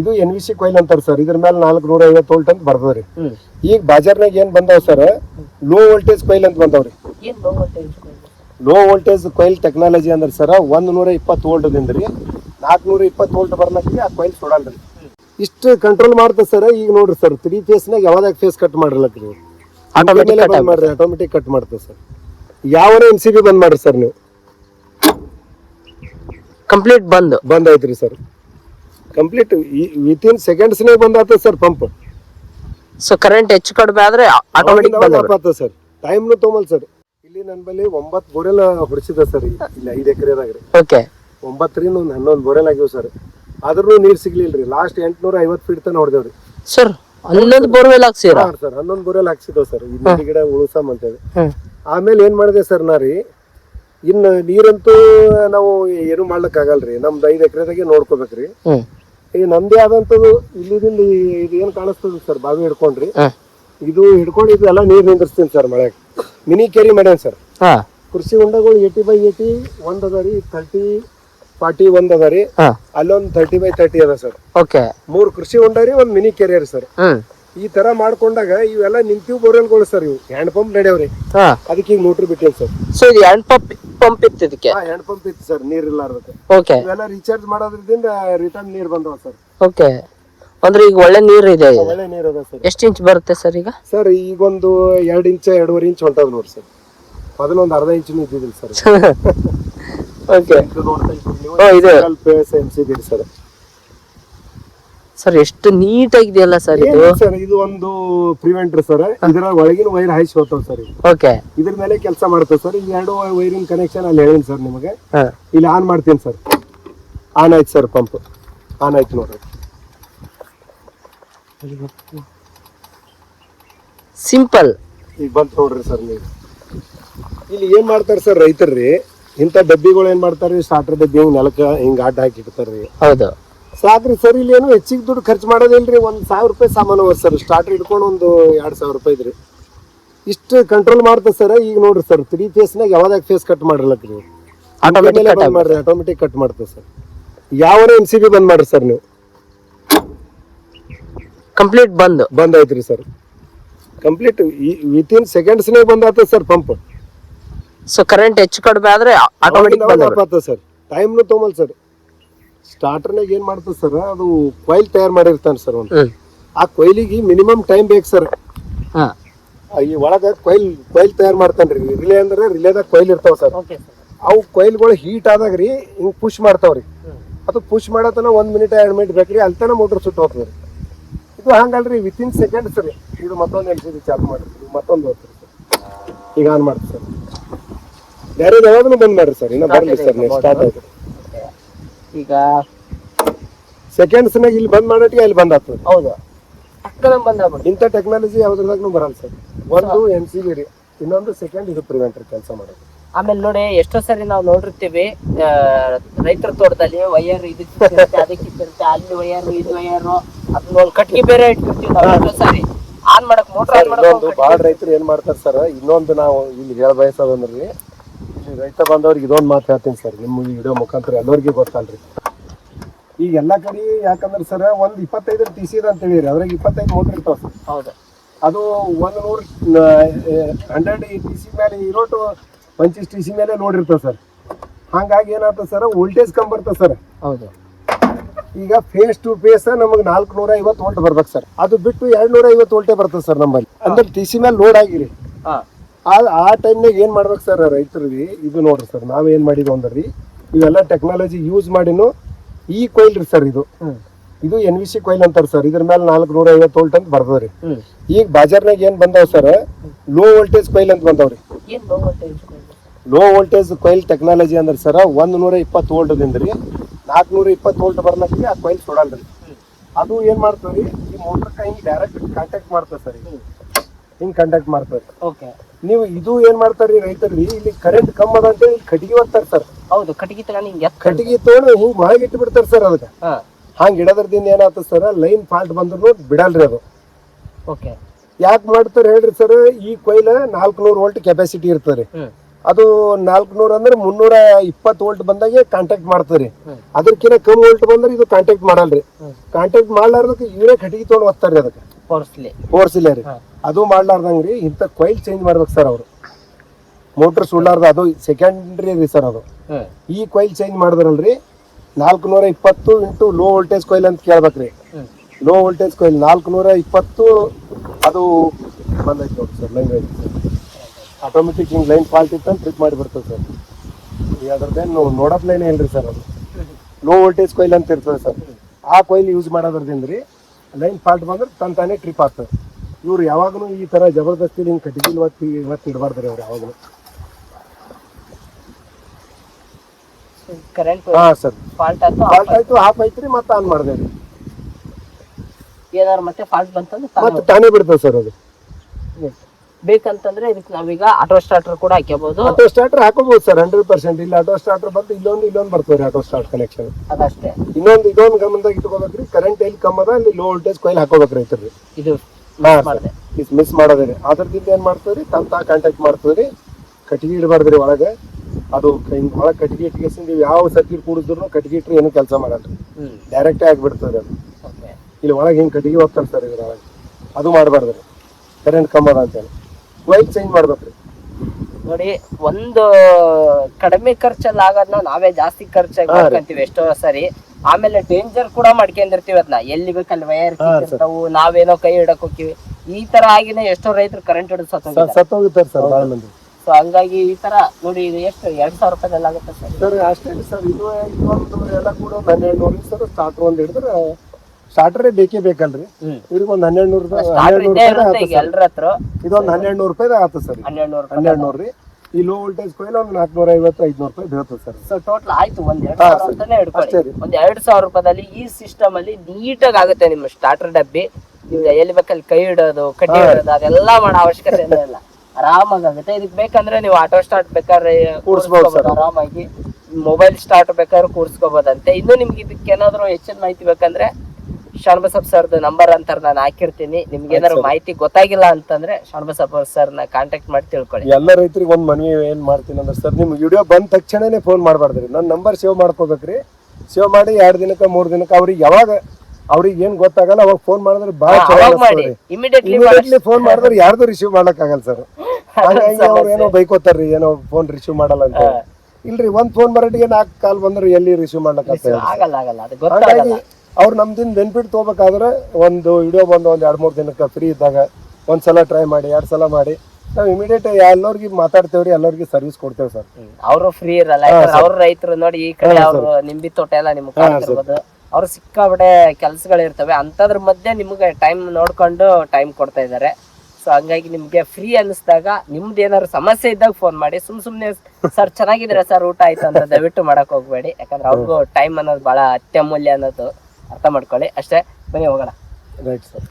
ಇದು N V C ಕೊಯ್ಲ್ ಅಂತಾರ sir. ಇದ್ರ ಮೇಲೆ ನಾಲ್ಕು ನೂರ ಐವತ್ತು ವೋಲ್ಟ್ ಅಂತ ಬರ್ದವ್ರಿ. ಈಗ ಬಾಜಾರ್ನಾಗ ಏನ್ ಬಂದಾವ್ ಸರ್? ಲೋ ವೋಲ್ಟೇಜ್ ಕೊಯ್ಲ್ ಅಂತ ಬಂದವ್ರಿ. ಏನ್ low voltage low voltage coil technology ಅಂದ್ರೆ ಸರ್ ಒಂದ್ ನೂರ ಇಪ್ಪತ್ತು ವೋಲ್ಟ್ ರೀ ನಾಲ್ಕುನೂರ ಇಪ್ಪತ್ತು ವೋಲ್ಟ್ ಬರ್ಲಕ್ಕಿಗೆ ಆ ಕೊಯ್ಲ್ ಸುಡಲ್ರಿ. ಇಷ್ಟು ಕಂಟ್ರೋಲ್ ಮಾಡ್ತದೆ ಸರ್ ಈಗ ನೋಡ್ರಿ ಸರ್ ತ್ರೀ ಫೇಸ್ನಾಗ ಯಾವಾಗ ಫೇಸ್ ಕಟ್ ಮಾಡಿರ್ಲಕ್ರಿ ನೀವು ಮಾಡ್ರಿ ಆಟೋಮೆಟಿಕ್ ಕಟ್ ಮಾಡ್ತದೆ ಸರ್. ಯಾವ ಎನ್ ಸಿ ಬಿ ಬಂದ್ ಮಾಡ್ರಿ ಸರ್ ನೀವು? ಕಂಪ್ಲೀಟ್ ಬಂದ್. ಬಂದ್ ಐತ್ರಿ ಸರ್. ಕಂಪ್ಲೀಟ್ ವಿತ್ ಇನ್ ಸೆಕೆಂಡ್ಸ್ನಾಗ ಬಂದಾತ ಸರ್ ಪಂಪ್ ಸೊ ಕರೆಂಟ್ ಹೆಚ್ಚು ಕಡಿಮೆ ಆದ್ರೆ ಆಟೋಮೆಟಿಕ್ ಬಂದ್ ಸರ್ ಟೈಮ್ನು ತೋಮಲ್ ಸರ್ ಇಲ್ಲಿ ನನ್ನ ಬಳಿ ಒಂಬತ್ತು ಬೋರೆಲ್ ಹೊಡಿಸಿದ ಸರ್ ಇಲ್ಲಿ ಐದು ಎಕರೆದಾಗ ರೀ ಓಕೆ ಒಂಬತ್ತರಿಂದ ಒಂದು ಹನ್ನೊಂದು ಬೋರೆಲ್ ಆಗಿವೆ ಸರ್ ಆದ್ರೂ ಸಿಗ್ಲಿಲ್ಲ ರೀ ಲಾಸ್ಟ್ ಎಂಟ್ನೂರ ಐವತ್ತು ಫೀಟ್ ತನಕ ಹೊಡೆದೇವ್ರಿ. ಸರ್ ಹನ್ನೊಂದು ಬೋರ್ವೆಲ್ ಹಾಕ್ಸಿರ? ಸರ್ ಹನ್ನೊಂದು ಬೋರೆಲ್ ಹಾಕ್ಸಿದವ್ ಸರ್ ಈ ನೀಲಿ ಗಿಡ ಉಳಿಸಮ್ ಅಂತೇಳಿ. ಆಮೇಲೆ ಏನ್ ಮಾಡಿದೆ ಸರ್ ನಾ ರೀ ಇನ್ನು ನೀರಂತೂ ನಾವು ಏನು ಮಾಡ್ಲಿಕ್ ಆಗಲ್ರಿ ನಮ್ದು ಐದು ಎಕರೆದಾಗೆ ನೋಡ್ಕೋಬೇಕ್ರಿ. ಈ ನಮ್ದೇ ಆದಂತದ್ದು ಇಲ್ಲಿದಿಂದ ಇದು ಏನ್ ಕಾಣಿಸ್ತದ ಸರ್ ಬಾವಿ ಹಿಡ್ಕೊಂಡ್ರಿ. ಇದು ಹಿಡ್ಕೊಂಡು ಇದು ಎಲ್ಲ ನೀರ್ ನಿಂದ್ರಿಸ್ತೀನಿ ಸರ್ ಮಳೆ. ಮಿನಿ ಕೆರಿ ಮಾಡ್ಯಾನ ಸರ್. ಹಾ. ಕೃಷಿ ಹೊಂಡಗಳು ಏಟಿ ಬೈ ಏಟಿ ಒಂದ್ ಅದ ರೀ ತರ್ಟಿ ಫಾರ್ಟಿ ಒಂದ್ ಅದ ರೀ. ಹಾ. ಅಲ್ಲೊಂದ್ ತರ್ಟಿ ಬೈ ತರ್ಟಿ ಅದ ಸರ್. ಓಕೆ ಮೂರ್ ಕೃಷಿ ಹೊಂಡ ರೀ ಒಂದ್ ಮಿನಿ ಕೆರಿಯರ್ ಸರ್. ಹ್ಮ್. ಈ ತರ ಮಾಡ್ಕೊಂಡಾಗ ಇವೆಲ್ಲ ನಿಂತಿವ್ ಬೋರ್ವೆಲ್ಗಳು ಸರ್ ಇವು. ಹ್ಯಾಂಡ್ ಪಂಪ್ ನಡೆಯವ್ರಿ. ಹಾ. ಅದಕ್ಕೆ ಈಗ ಮೋಟ್ರ್ ಬಿಟ್ಟಿವಿ ಸರ್. ಸೊ ಇದು ಹ್ಯಾಂಡ್ ಪಂಪ್ ಪಂಪ್ ಇತ್ತು ಇದಕ್ಕೆ? ಹ್ಯಾಂಡ್ ಪಂಪ್ ಇತ್ತು ಸರ್ ನೀರ್ ಇರ್ಲಾರ್ದಕ್ಕೆ. ಓಕೆ ಇವೆಲ್ಲ ರೀಚಾರ್ಜ್ ಮಾಡೋದ್ರಿಂದ ರಿಟರ್ನ್ ನೀರ್ ಬಂದವ ಸರ್. ಓಕೆ ಅಂದ್ರೆ ಈಗ ಒಳ್ಳೆ ನೀರು ಇದೆ. ಒಳ್ಳೆ ನೀರ್ ಅದ ಸರ್. ಎಷ್ಟು ಇಂಚ್ ಬರುತ್ತೆ ಸರ್ ಈಗ? ಸರ್ ಈಗೊಂದು ಎರಡು ಇಂಚ ಎರಡೂವರೆ ಇಂಚ್ ಹೊಂಟದ ನೋಡಿ ಸರ್. ಮೊದಲೊಂದು ಅರ್ಧ ಇಂಚ್ ಇದ್ದಿದ್ದಿಲ್ಲ ಸರ್. ಓಕೆ ನೋಡ್ತಾ ಇದ್ದೀರಿ ನೀವು. ಇದು. MCB sir. ಸರ್ ಎಷ್ಟು ನೀಟ್ ಆಗಿದೆಯಲ್ಲ ಸರ್ ಇದು ಸರ್ ಇದು ಒಂದು ಪ್ರಿವೆಂಟರ್ ಸರ್ ಇದರ ಒಳಗಿನ ವೈರ್ ಹಾಯ್ಸಿ ಹೋಗ್ತಾವ ಸರ್. ಓಕೆ ಇದ್ರ ಮೇಲೆ ಕೆಲಸ ಮಾಡ್ತೇವೆ ಸರ್ ಈ ಎರಡು ವೈರಿನ ಕನೆಕ್ಷನ್ ಅಲ್ಲಿ ಹೇಳಿನಿ ಸರ್ ನಿಮಗೆ. ಹಾ. ಇಲ್ಲಿ ಆನ್ ಮಾಡ್ತೀನಿ ಸರ್ ಆನ್ ಆಯ್ತು ಸರ್ ಪಂಪ್ ಆನ್ ಆಯ್ತು ನೋಡ್ರಿ. ಸಿಂಪಲ್ ಈಗ ಬಂತು ನೋಡ್ರಿ ಸರ್ ನೀವು. ಇಲ್ಲಿ ಏನ್ ಮಾಡ್ತಾರೆ ಸರ್ ರೈತರ್ರಿ ಇಂಥ ಡಬ್ಬಿಗಳು ಏನ್ ಮಾಡ್ತಾರೆ ಸ್ಟಾರ್ಟರ್ ಡಬ್ಬಿ ಹಿಂಗ್ ನೆಲಕ್ಕೆ ಹಿಂಗ್ ಆಟ ಹಾಕಿ ಇಡ್ತಾರ್ರಿ. ಹೌದು. ಸಾಕ್ರಿ ಸರ್ ಇಲ್ಲಿ ಏನು ಹೆಚ್ಚಿಗೆ ದುಡ್ಡು ಖರ್ಚು ಮಾಡೋದಿಲ್ರಿ ಒಂದು ಸಾವಿರ ರೂಪಾಯಿ ಸಾಮಾನು ಸರ್. ಸ್ಟಾರ್ಟರ್ ಇಟ್ಕೊಂಡು ಒಂದು ಎರಡ್ ಸಾವಿರ ರೂಪಾಯಿ ಇದ್ರಿ. ಇಷ್ಟು ಕಂಟ್ರೋಲ್ ಮಾಡ್ತದೆ ಸರ್ ಈಗ ನೋಡ್ರಿ ಸರ್ ತ್ರೀ ಫೇಸ್ನಾಗ ಯಾವಾಗ ಫೇಸ್ ಕಟ್ ಮಾಡಿರ್ಲಕ್ರಿ ಆಟೋಮೆಟಿಕ್ ಬಂದ್ ಮಾಡ್ರಿ ಆಟೋಮೆಟಿಕ್ ಕಟ್ ಮಾಡ್ತದೆ ಸರ್. ಯಾವನೇ ಎಂ ಸಿ ಬಿ ಬಂದ್ ಮಾಡ್ರಿ ಸರ್ ನೀವು? ಕಂಪ್ಲೀಟ್ ಬಂದ್. ಬಂದ್ ಐತ್ರಿ ಸರ್. ಕಂಪ್ಲೀಟ್ ವಿತ್ ಇನ್ ಸೆಕೆಂಡ್ಸ್ನೇ ಬಂದ್ ಆಗ್ತದೆ ಸರ್ ಪಂಪ್ ಸೊ ಕರೆಂಟ್ ಹೆಚ್ಚು ಕಡಿಮೆ ಆದ್ರೆ ಆಟೋಮೆಟಿಕ್ ಬಂದ್ ಸರ್. ಟೈಮ್ನು ತೊಗೊಂಬಲ್ ಸರ್. ಸ್ಟಾರ್ಟರ್ನಾಗ ಏನ್ ಮಾಡ್ತದೆ ಸರ್ ಅದು ಕೊಯ್ಲ್ ತಯಾರು ಮಾಡಿರ್ತಾನೆ ಸರ್ ಒಂದು ಆ ಕೊಯ್ಲಿಗೆ ಮಿನಿಮಮ್ ಟೈಮ್ ಬೇಕು ಸರ್. ಹಾ. ಈ ಒಳಗ ಕೊಯ್ಲ್ ಕೊಯ್ಲ್ ತಯಾರು ಮಾಡ್ತಾನ್ರಿ ರಿಲೇ ಅಂದ್ರೆ ರಿಲೇದಾಗ ಕೊಯ್ಲ್ ಇರ್ತಾವ ಸರ್. ಅವು ಕೊಯ್ಲ್ಗಳು ಹೀಟ್ ಆದಾಗ ರೀ ಹಿಂಗ್ ಪುಷ್ ಮಾಡ್ತಾವ್ರಿ ಅದು ಪುಷ್ ಮಾಡತನ ಒಂದ್ ಮಿನಿಟ್ ಎರಡ್ ಮಿನಿಟ್ ಬೇಕ್ರಿ ಅಲ್ತನ ಮೋಟರ್ ಸುಟ್ಟು ಹೋಗ್ತದೆ ಇದು ಹಂಗಲ್ರಿ ವಿತ್ ಇನ್ ಸೆಕೆಂಡ್ ಸರ್ ಇದು ಮತ್ತೊಂದು ಎಲ್ ಸಿ ಬಿ ಚಾಲು ಮಾಡ್ರಿ. ಇದು ಮತ್ತೊಂದು ಹೋಗ್ತದೆ ಸರ್. ಈಗ ಆನ್ ಮಾಡ್ತೀವಿ ಸರ್. ಬೇರೆ ಯಾವಾಗಲೂ ಬಂದ್ ಮಾಡ್ರಿ ಸರ್. ಇನ್ನ ಬರ್ಲಿ ಸರ್ ನೀವು ಸ್ಟಾರ್ಟ್ ಆಯ್ತು ಈಗ ಸೆಕೆಂಡ್ಸ್ನಾಗ ಇಲ್ಲಿ ಬಂದ್ ಮಾಡೋಟಿಗೆ ಇಲ್ಲಿ ಬಂದ್ ಆಗ್ತದೆ ಹೌದು. ಅಕ್ಕನ ಬಂದ ಇಂಥ ಟೆಕ್ನಾಲಜಿ ಯಾವ್ದ್ರದಾಗೂ ಬರಲ್ಲ ಸರ್. ಒಂದು ಎನ್ ಸಿ ಬಿ ರೀ ಇನ್ನೊಂದು ಸೆಕೆಂಡ್ ಇದು ಪ್ರಿವೆಂಟರ್ ಕೆಲಸ ಮಾಡೋದು. ಆಮೇಲೆ ನೋಡಿ ಎಷ್ಟೋ ಸರಿ ನಾವು ನೋಡಿರ್ತೀವಿ ರೈತರ ತೋಟದಲ್ಲಿ ವೈಯರ್ ಇದು ಕಿತ್ತಿರುತ್ತೆ, ಅದಕ್ಕೆ ಕಿತ್ತಿರುತ್ತೆ, ಅಲ್ಲಿ ವೈಯರ್ ಇದು ವೈಯರ್ ಅದನ್ನ ಒಂದು ಕಟ್ಗೆ ಬೇರೆ ಇಟ್ಬಿಡ್ತೀವಿ ನಾವು ಎಷ್ಟೋ ಸರಿ. ಆನ್ ಮಾಡಕ್ ಮೋಟರ್ ಇನ್ನೊಂದು ಭಾಳ ರೈತರು ಏನ್ ಮಾಡ್ತಾರೆ ಸರ್ ಇನ್ನೊಂದು ನಾವು ಇಲ್ಲಿ ಹೇಳ ಬಯಸೋದಂದ್ರಿ ರೈತ ಬಂದವ್ರಿಗೆ ಇದೊಂದು ಮಾತು ಹೇಳ್ತೀನಿ ಸರ್. ನಿಮ್ಮ ವಿಡಿಯೋ ಮುಖಾಂತರ ಎಲ್ಲರಿಗೂ ಗೊತ್ತಲ್ರಿ. ಈಗ ಎಲ್ಲ ಕಡೆ ಯಾಕಂದ್ರೆ ಸರ್ ಒಂದು ಇಪ್ಪತ್ತೈದು ಟಿ ಸಿ ಅಂತ ಹೇಳಿರಿ. ಅದ್ರಾಗ ಇಪ್ಪತ್ತೈದು ಮೋಟರ್ ಇರ್ತಾವ ಸರ್. ಹೌದು. ಅದು ಒಂದು ನೂರು ಹಂಡ್ರೆಡ್ ಟಿ ಸಿ ಮೇಲೆ ಇರೋಟು ಪಂಚೀಸ್ ಟಿ ಸಿ ಮೇಲೆ ನೋಡಿರ್ತದೆ ಸರ್. ಹಂಗಾಗಿ ಏನಾಗ್ತದೆ ಸರ್ ವೋಲ್ಟೇಜ್ ಕಮ್ಮಿ ಬರ್ತದೆ ಸರ್. ಹೌದು. ಈಗ ಫೇಸ್ ಟು ಫೇಸ್ ನಮಗೆ ನಾಲ್ಕು ನೂರ ಐವತ್ತು ವೋಲ್ಟ್ ಬರ್ಬೇಕು ಸರ್. ಅದು ಬಿಟ್ಟು ಎರಡ್ ನೂರ ಐವತ್ತು ವೋಲ್ಟೇ ಬರ್ತದೆ ಸರ್ ನಮ್ಮಲ್ಲಿ. ಅಂದ್ರೆ ಟಿ ಸಿ ಮೇಲೆ ಲೋಡ್ ಆಗಿರಿ. ಹಾ. ಆ ಆ ಟೈಮ್ನಾಗ ಏನು ಮಾಡ್ಬೇಕು ಸರ್ ರೈತರಿಗೆ? ಇದು ನೋಡ್ರಿ ಸರ್ ನಾವ್ ಏನ್ ಮಾಡಿದ್ವಿ ಅಂದ್ರಿ ಇವೆಲ್ಲ ಟೆಕ್ನಾಲಜಿ ಯೂಸ್ ಮಾಡಿನು ಈ ಕೊಯ್ಲ್ ರೀ ಸರ್ ಇದು. ಇದು ಎನ್ ವಿ ಸಿ ಕೊಯ್ಲ್ ಅಂತಾರ ಸರ್ ಇದ್ರ ಮೇಲೆ ನಾಲ್ಕು ನೂರ ಐವತ್ತು ವೋಲ್ಟ್ ಅಂತ ಬರ್ತದ್ರಿ ಈಗ ಬಾಜಾರ್ನಾಗ ಏನು ಬಂದಾವ್ ಸರ್ ಲೋ ವೋಲ್ಟೇಜ್ ಕೊಯ್ಲ್ ಅಂತ ಬಂದಾವ್ ರೀ low voltage low voltage coil technology ಅಂದ್ರೆ ಸರ್ ಒಂದ್ ನೂರ ಇಪ್ಪತ್ತು ವೋಲ್ಟ್ ರೀ ನಾಲ್ಕುನೂರ ಇಪ್ಪತ್ತು ವೋಲ್ಟ್ ಬರ್ಲಕ್ಕೆ ಆ ಕೊಯ್ಲ್ ಸುಡಲ್ರಿ. ಅದು ಏನ್ ರೀ ಈ ಮೋಟರ್ ಕೈ ಡೈರೆಕ್ಟ್ ಕಾಂಟ್ಯಾಕ್ಟ್ ಮಾಡ್ತದೆ ಸರ್ ಹಿಂಗೆ ಕಾಂಟ್ಯಾಕ್ಟ್ ಮಾಡ್ತದೆ. ಓಕೆ ನೀವು ಇದು ಏನ್ ಮಾಡ್ತಾರ್ರಿ ರೈತರಲ್ಲಿ ಇಲ್ಲಿ ಕರೆಂಟ್ ಕಮ್ಮಿ ಅದ ಅಂತ ಇಲ್ಲಿ ಕಟ್ಟಿಗೆ ಒತ್ತಾರ ಸರ್ ಹೌದು ಕಟ್ಟಿಗೆ ತಗೊಂಡು ಹಿಂಗೆ ಎತ್ತ ಕಟ್ಟಿಗೆ ತೊಗೊಂಡು ಹಿಂಗ್ ಇಟ್ಟು ಬಿಡ್ತಾರ ಸರ್ ಅದಕ್ಕೆ. ಹಾ. ಇಡದ್ರದಿಂದ ಇಡೋದ್ರದಿಂದ ಏನಾಗ್ತದೆ ಸರ್ ಲೈನ್ ಫಾಲ್ಟ್ ಬಂದ್ರು ಬಿಡಲ್ರಿ ಅದು. ಓಕೆ ಯಾಕೆ ಮಾಡ್ತಾರೆ ಹೇಳ್ರಿ ಸರ್ ಈ ಕೊಯ್ಲ ನಾಲ್ಕುನೂರು ವೋಲ್ಟ್ ಕೆಪಾಸಿಟಿ ಇರ್ತದೆ. ಹ್ಮ್. ಅದು ನಾಲ್ಕುನೂರ ಅಂದ್ರೆ ಮುನ್ನೂರ ಇಪ್ಪತ್ತು ವೋಲ್ಟ್ ಬಂದಾಗೆ ಕಾಂಟ್ಯಾಕ್ಟ್ ಮಾಡ್ತಾರೆ. ಅದಕ್ಕಿಂತ ಕಮ್ಮಿ ವೋಲ್ಟ್ ಬಂದ್ರೆ ಇದು ಕಾಂಟ್ಯಾಕ್ಟ್ ಮಾಡಲ್ರಿ. ಕಾಂಟ್ಯಾಕ್ಟ್ ಮಾಡ್ಲಾರ್ದಕ್ಕೆ ಇವರೇ ಕಟ್ಟಿಗೆ ತೊಗೊಂಡು ಹೋಗ್ತಾರ್ರಿ ಅದಕ್ಕೆ. ಫೋರ್ಸ್ಲಿ ಫೋರ್ಸ್ ಇಲ್ಲ ರೀ. ಅದು ಮಾಡ್ಲಾರ್ದಂಗ್ರಿ ಇಂಥ ಕೊಯ್ಲ್ ಚೇಂಜ್ ಮಾಡ್ಬೇಕು ಸರ್ ಅವರು. ಮೋಟರ್ ಸುಳ್ಳಾರ್ದ ಅದು ಸೆಕೆಂಡ್ರಿ ರೀ ಸರ್ ಅದು. ಈ ಕೊಯ್ಲ್ ಚೇಂಜ್ ಮಾಡಿದ್ರಲ್ರಿ ನಾಲ್ಕುನೂರ ಇಪ್ಪತ್ತು ಇಂಟು ಲೋ ವೋಲ್ಟೇಜ್ ಕೊಯ್ಲ್ ಅಂತ ಕೇಳ್ಬೇಕ್ರಿ ಲೋ ವೋಲ್ಟೇಜ್ ಕೊಯ್ಲ್ ನಾಲ್ಕುನೂರ ಇಪ್ಪತ್ತು ಅದು ಬಂದೈತೆ ನೋಡಿ ಸರ್ ಲೈನ್ ಆಟೋಮೆಟಿಕ್ ಹಿಂಗೆ ಲೈನ್ ಫಾಲ್ಟ್ ಇತ್ತು ಅಂತ ಟ್ರಿಪ್ ಮಾಡಿ ಬರ್ತದೆ ಸರ್ ಅದ್ರದ್ದೇನು ನೋಡಪ್ ಲೈನ್ ಇಲ್ರಿ ಸರ್ ಅದು. ಲೋ ವೋಲ್ಟೇಜ್ ಕೊಯ್ಲ್ ಅಂತ ಇರ್ತದೆ ಸರ್ ಆ ಕೊಯ್ಲ್ ಯೂಸ್ ಮಾಡೋದ್ರದಿಂದ ರೀ ಲೈನ್ ಫಾಲ್ಟ್ ಬಂದ್ರೆ ತನ್ನ ತಾನೇ ಟ್ರಿಪ್ ಆಗ್ತದೆ. ಇವ್ರು ಯಾವಾಗಲೂ ಈ ಥರ ಜಬರ್ದಸ್ತಿ ಹಿಂಗೆ ಕಟ್ಟಿಗೆ ಇವತ್ತು ಇವತ್ತು ಇಡಬಾರ್ದು ರೀ ಅವ್ರು ಯಾವಾಗಲೂ. ಕರೆಂಟ್ ಹಾಂ ಸರ್. ಫಾಲ್ಟ್ ಆಯ್ತು ಫಾಲ್ಟ್ ಆಯ್ತು ಹಾಫ್ ಐತ್ರಿ ಮತ್ತೆ ಆನ್ ಮಾಡಿದೆ ರೀ. ಏನಾರು ಮತ್ತೆ ಫಾಲ್ಟ್ ಬಂತಂದ್ರೆ ಮತ್ತೆ ತಾನೇ ಬಿಡ್ತದೆ ಸರ್ ಅದು. ಬೇಕಂತಂದ್ರೆ ಇದಕ್ಕೆ ನಾವೀಗ ಆಟೋ ಸ್ಟಾರ್ಟರ್ ಕೂಡ ಹಾಕೋಬಹುದು ಆಟೋ ಸ್ಟಾರ್ಟರ್ ಹಾಕೋಬಹುದು ಸರ್ ಹಂಡ್ರೆಡ್ ಪರ್ಸೆಂಟ್ ಇಲ್ಲ ಆಟೋ ಸ್ಟಾರ್ಟರ್ ಬಂದು ಇಲ್ಲೊಂದು ಇಲ್ಲೊಂದು ಬರ್ತದೆ ಆಟೋ ಸ್ಟಾರ್ಟ್ ಕನೆಕ್ಷನ್ ಅದಷ್ಟೇ. ಇನ್ನೊಂದು ಇದೊಂದು ಗಮನದಾಗ ಇಟ್ಕೋಬೇಕ್ರಿ. ಕರೆಂಟ್ ಎಲ್ಲಿ ಕಮ್ಮಿ ಅದ ಅಲ್ಲಿ ಲೋ ವೋಲ್ಟೇಜ್ ಕೊಯ್ಲ್ ಹಾಕೋಬೇಕ್ರಿ ರೀ ಇದು ಮಾಡಿದೆ. ಮಿಸ್ ಮಾಡೋದ್ರಿ ಅದ್ರದಿಂದ ಏನ್ ಮಾಡ್ತದ್ರಿ ತಂತ ಕಾಂಟ್ಯಾಕ್ಟ್ ಮಾಡ್ತದ್ರಿ ಕಟ್ಟಿಗೆ ಇಡಬಾರ್ದ್ರಿ ಒಳಗೆ. ಅದು ಹಿಂಗ್ ಒಳಗೆ ಕಟ್ಟಿಗೆ ಇಟ್ಕೇಸಿ ನೀವು ಯಾವ ಸರ್ಕಿಟ್ ಕೂಡಿದ್ರು ಕಟ್ಟಿಗೆ ಇಟ್ರೆ ಏನು ಕೆಲಸ ಮಾಡಲ್ರಿ ಡೈರೆಕ್ಟ್ ಆಗಿಬಿಡ್ತದೆ ಅದು. ಓಕೆ ಇಲ್ಲಿ ಒಳಗೆ ಹಿಂಗೆ ಕಟ್ಟಿಗೆ ಹೋಗ್ತಾರೆ ಸರ್ ಇದ್ರೊಳಗೆ. ಅದು ಮಾಡಬಾರ್ದ್ರಿ. ಕರೆಂಟ್ ಕಮ್ಮದ ಅದ ಅಂತೇಳಿ. ವೈಟ್ ಚೇಂಜ್ ಮಾಡ್ಬೇಕ್ರಿ. ನೋಡಿ ಒಂದು ಕಡಿಮೆ ಖರ್ಚಲ್ಲಿ ಆಗೋದ್ನ ನಾವೇ ಜಾಸ್ತಿ ಖರ್ಚಾಗಿ. ಮಾಡ್ಕೊಂತೀವಿ ಎಷ್ಟೋ ಸರಿ. ಆಮೇಲೆ ಡೇಂಜರ್ ಕೂಡ ಮಾಡ್ಕೊಂಡಿರ್ತೀವಿ ಅದನ್ನ ಎಲ್ಲಿ ಬೇಕಲ್ಲಿ ವೈರ್. ಕಿತ್ತಿರ್ತಾವು ನಾವೇನೋ ಕೈ ಹಿಡಕ್ ಹೋಗ್ತೀವಿ. ಈ ತರ ಆಗಿನ ಎಷ್ಟೋ ರೈತರು ಕರೆಂಟ್ ಹಿಡಿದು ಸತ್ತೋಗಿರ್ತಾರೆ ಸರ್ ಬಹಳ ಮಂದಿ. ಸೊ ಹಂಗಾಗಿ ಈ ತರ ನೋಡಿ ಇದು ಎಷ್ಟು ಎರಡ್ ಸಾವಿರ ರೂಪಾಯಿ ಆಗುತ್ತೆ ಸರ್? ಸರ್ ಅಷ್ಟೇ ಸರ್ ಇದು ಎಲ್ಲ ಕೂಡ ಒಂದು ನೋಡಿ ಸರ್ ಸ್ಟಾರ್ಟ್ ಒಂದು ಹಿಡಿದ್ರೆ ಸ್ಟಾರ್ಟರೇ ಬೇಕೇ ಬೇಕಲ್ರಿ. ಇವ್ರಿಗೆ ಒಂದ್ ಹನ್ನೆರಡು ನೂರು ರೂಪಾಯಿ ಇದೊಂದು ಹನ್ನೆರಡು ನೂರು ರೂಪಾಯಿ ಆಗುತ್ತೆ ಸರ್ ಹನ್ನೆರಡು ನೂರು ರೀ. ಈ ಲೋ ವೋಲ್ಟೇಜ್ ಕೊಯ್ಲ ಒಂದು ನಾಲ್ಕುನೂರ ಐವತ್ತು ಐದುನೂರು ರೂಪಾಯಿ ಬೀಳ್ತದೆ ಸರ್. ಸೊ ಟೋಟಲ್ ಆಯ್ತು ಒಂದ್ ಎರಡ್ ಸಾವಿರ. ಅಂತಾನೆ ಹಿಡ್ಕೊಳ್ಳಿ. ಒಂದ್ ಎರಡ್ ಸಾವಿರ ರೂಪಾಯಿದಲ್ಲಿ ಈ ಸಿಸ್ಟಮ್ ಅಲ್ಲಿ ನೀಟಾಗಿ ಆಗುತ್ತೆ ನಿಮ್ಮ ಸ್ಟಾರ್ಟರ್ ಡಬ್ಬಿ. ನೀವು ಎಲ್ಲಿ ಬೇಕಲ್ಲಿ ಕೈ ಇಡೋದು ಕಟ್ಟಿ ಇಡೋದು ಅದೆಲ್ಲ ಮಾಡೋ ಅವಶ್ಯಕತೆ ಇಲ್ಲ ಆರಾಮಾಗಿ ಆಗುತ್ತೆ ಇದಕ್ಕೆ ಬೇಕಂದ್ರೆ ನೀವು ಆಟೋ ಸ್ಟಾರ್ಟ್ ಬೇಕಾದ್ರೆ ಕೂರ್ಸ್ಬೋದು ಸರ್. ಆರಾಮಾಗಿ. ಮೊಬೈಲ್ ಸ್ಟಾರ್ಟ್ ಬೇಕಾದ್ರೆ ಕೂರ್ಸ್ಕೋಬೋದಂತೆ. ಇನ್ನು ನಿಮ್ಗೆ ಇದಕ್ಕೆ ಏನಾದ್ರು ಹೆಚ್ಚಿನ ಮಾಹಿತಿ ಬೇಕಂದ್ರೆ ಶಾಣಬಸಪ್ಪ ಸರ್ದು ನಂಬರ್ ಅಂತ ನಾನು ಹಾಕಿರ್ತೀನಿ. ನಿಮ್ಗೆ ಏನಾದ್ರು ಮಾಹಿತಿ ಗೊತ್ತಾಗಿಲ್ಲ ಅಂತಂದ್ರೆ ಶಾಣಬಸಪ್ಪ ಸರ್ನ ಕಾಂಟ್ಯಾಕ್ಟ್ ಮಾಡಿ ತಿಳ್ಕೊಳ್ಳಿ. ಎಲ್ಲ ರೈತರಿಗೆ ಒಂದು ಮನವಿ ಏನ್ ಮಾಡ್ತೀನಿ ಅಂದ್ರೆ ಸರ್ ನಿಮ್ಗೆ ವಿಡಿಯೋ ಬಂದ ತಕ್ಷಣನೇ ಫೋನ್ ಮಾಡಬಾರ್ದ್ರಿ. ನನ್ನ ನಂಬರ್ ಸೇವ್ ಮಾಡ್ಕೋಬೇಕ್ರಿ. ಸೇವ್ ಮಾಡಿ ಎರಡು ದಿನಕ್ಕೆ ಮೂರು ದಿನಕ್ಕೆ ಅವ್ರಿಗೆ ಯಾವಾಗ ಅವ್ರಿಗೆ ಏನ್ ಗೊತ್ತಾಗಲ್ಲ ಅವಾಗ ಫೋನ್ ಮಾಡಿದ್ರೆ ಬಹಳ ಇಮಿಡಿಯೇಟ್ಲಿ ಇಮಿಡಿಯೇಟ್ಲಿ ಫೋನ್ ಮಾಡಿದ್ರೆ ಯಾರ್ದು ರಿಸೀವ್ ಮಾಡಕ್ ಆಗಲ್ಲ ಸರ್. ಹಾಗಾಗಿ ಅವ್ರು ಏನೋ ಬೈಕೋತಾರ್ರಿ ಏನೋ ಫೋನ್ ರಿಸೀವ್ ಮಾಡಲ್ಲ ಅಂತ. ಇಲ್ರಿ ಒಂದ್ ಫೋನ್ ಬರೋಟಿಗೆ ನಾಲ್ಕು ಕಾಲ್ ಬಂದ್ರೆ ಎಲ್ಲಿ ರಿಸೀವ್ ಮಾಡಕ್ ಆಗ್ತದೆ ಆಗಲ್ಲ ಹಾಗಾಗಿ ಅವ್ರು ನಮ್ದಿಂದ ಬೆನಿಫಿಟ್ ತೊಗೋಬೇಕಾದ್ರೆ ಒಂದು ವಿಡಿಯೋ ಬಂದು ಒಂದು ಎರಡು ಮೂರು ದಿನಕ್ಕೆ ಫ್ರೀ ಇದ್ದಾಗ ಒಂದ್ಸಲ ಟ್ರೈ ಮಾಡಿ ಎರಡು ಸಲ ಮಾಡಿ. ನಾವು ಇಮಿಡಿಯೇಟ್ ಎಲ್ಲರಿಗೂ ಮಾತಾಡ್ತೇವ್ರಿ ಎಲ್ಲರಿಗೆ ಸರ್ವಿಸ್ ಕೊಡ್ತೇವೆ ಸರ್. ಅವರು ಫ್ರೀ ಇರಲ್ಲ. ಅವ್ರ ರೈತರು ನೋಡಿ ಈ ಕಡೆ ಅವರು ನಿಂಬಿ ತೋಟ ಎಲ್ಲ ನಿಮ್ಗೆ ಅವ್ರು ಸಿಕ್ಕಾಬಡೆ ಕೆಲಸಗಳಿರ್ತವೆ ಅಂತದ್ರ ಮಧ್ಯೆ ನಿಮಗೆ ಟೈಮ್ ನೋಡ್ಕೊಂಡು ಟೈಮ್ ಕೊಡ್ತಾ ಇದ್ದಾರೆ ಸೊ ಹಂಗಾಗಿ ನಿಮ್ಗೆ ಫ್ರೀ ಅನಿಸಿದಾಗ ನಿಮ್ದು ಏನಾದ್ರು ಸಮಸ್ಯೆ ಇದ್ದಾಗ ಫೋನ್ ಮಾಡಿ. ಸುಮ್ ಸುಮ್ನೆ ಸರ್ ಚೆನ್ನಾಗಿದ್ರೆ ಸರ್? ಊಟ ಆಯ್ತು ಅಂತ ದಯವಿಟ್ಟು ಮಾಡಕ್ ಹೋಗ್ಬೇಡಿ. ಯಾಕಂದ್ರೆ ಅವ್ರಿಗೂ ಟೈಮ್ ಅನ್ನೋದು ಬಹಳ ಅತ್ಯಮೂಲ್ಯ ಅನ್ನೋದು. ಅರ್ಥ ಮಾಡ್ಕೊಳ್ಳಿ. ಅಷ್ಟೇ ಬನ್ನಿ ಹೋಗೋಣ. Right sir